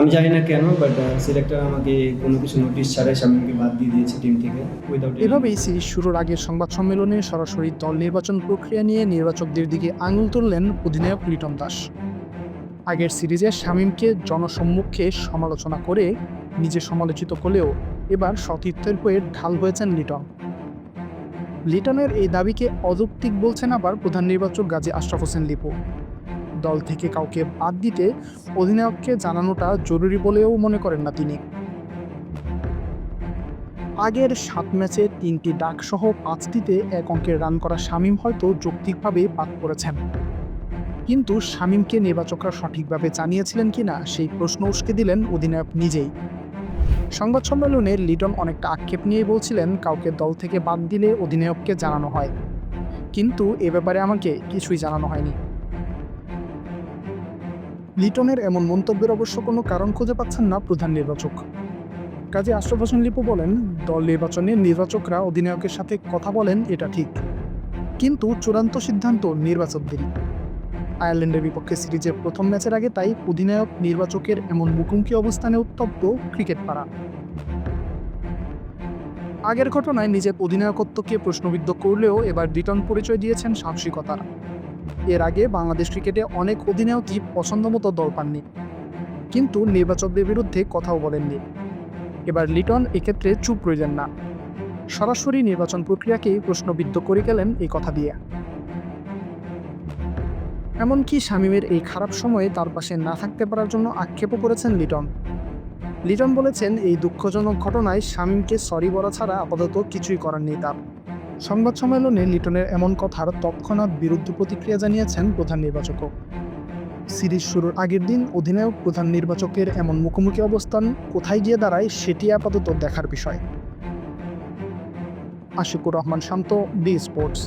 আমি জানি না কেন বাট সিলেক্টর আমাকে কোনো কিছু নোটিশ ছাড়াই শামীমকে বাদ দিয়ে দিয়েছে টিম থেকে এভাবেই সিরিজ শুরুর আগের সংবাদ সম্মেলনে সরাসরি দল নির্বাচন প্রক্রিয়া নিয়ে নির্বাচকদের দিকে আঙুল তুললেন অধিনায়ক লিটন দাস। আগের সিরিজে শামীমকে জনসম্মুখে সমালোচনা করে নিজে সমালোচিত করলেও এবার সতীর্থের হয়ে ঢাল হয়েছেন লিটন। লিটনের এই দাবিকে অযৌক্তিক বলছেন আবার প্রধান নির্বাচক গাজী আশরাফ হোসেন লিপু। দল থেকে কাউকে বাদ দিতে অধিনায়ককে জানানোটা জরুরি বলেও মনে করেন না তিনি। আগের সাত ম্যাচে তিনটি ডাকসহ পাঁচটিতে এক অঙ্কের রান করা শামীম হয়তো যৌক্তিকভাবে বাদ পড়েছেন। কিন্তু শামীমকে নির্বাচকরা সঠিকভাবে জানিয়েছিলেন কিনা সেই প্রশ্ন উস্কে দিলেন অধিনায়ক নিজেই। সংবাদ সম্মেলনে লিটন অনেকটা আক্ষেপ নিয়ে বলছিলেন, কাউকে দল থেকে বাদ দিলে অধিনায়ককে জানানো হয়। কিন্তু এ ব্যাপারে আমাকে কিছুই জানানো হয়নি। লিটনের এমন মন্তব্যের অবশ্য কোনো কারণ খুঁজে পাচ্ছেন না প্রধান নির্বাচক। কাজী হোসেন লিপু বলেন, দল নির্বাচনে নির্বাচকরা অধিনায়কের সাথে কথা বলেন, এটা ঠিক। কিন্তু চূড়ান্ত সিদ্ধান্ত নির্বাচকদেরই। আয়ারল্যান্ডের বিপক্ষে সিরিজের প্রথম ম্যাচের আগে তাই অধিনায়ক নির্বাচকের এমন মুখোমুখি অবস্থানে উত্তপ্ত ক্রিকেট পাড়া আগের ঘটনায় নিজের অধিনায়কত্বকে প্রশ্নবিদ্ধ করলেও এবার রিটার্ন পরিচয় দিয়েছেন সাহসিকতার। এর আগে বাংলাদেশ ক্রিকেটে অনেক অধিনায়কই পছন্দমতো দল পাননি। কিন্তু নির্বাচকদের বিরুদ্ধে কথাও বলেননি। এবার লিটন এক্ষেত্রে চুপ রইলেন না। সরাসরি নির্বাচন প্রক্রিয়াকেই প্রশ্নবিদ্ধ করে গেলেন এই কথা দিয়ে। এমনকি শামীমের এই খারাপ সময়ে তার পাশে না থাকতে পারার জন্য আক্ষেপও করেছেন লিটন। লিটন বলেছেন, এই দুঃখজনক ঘটনায় শামীমকে সরি বলা ছাড়া আপাতত কিছুই করার নেই তার। সংবাদ সম্মেলনে লিটনের এমন কথার তৎক্ষণাৎ বিরুদ্ধ প্রতিক্রিয়া জানিয়েছেন প্রধান নির্বাচকও। সিরিজ শুরুর আগের দিন অধিনায়ক প্রধান নির্বাচকের এমন মুখোমুখি অবস্থান কোথায় গিয়ে দাঁড়ায় সেটি আপাতত দেখার বিষয়। Ashikur Rahman Shanto, D sports.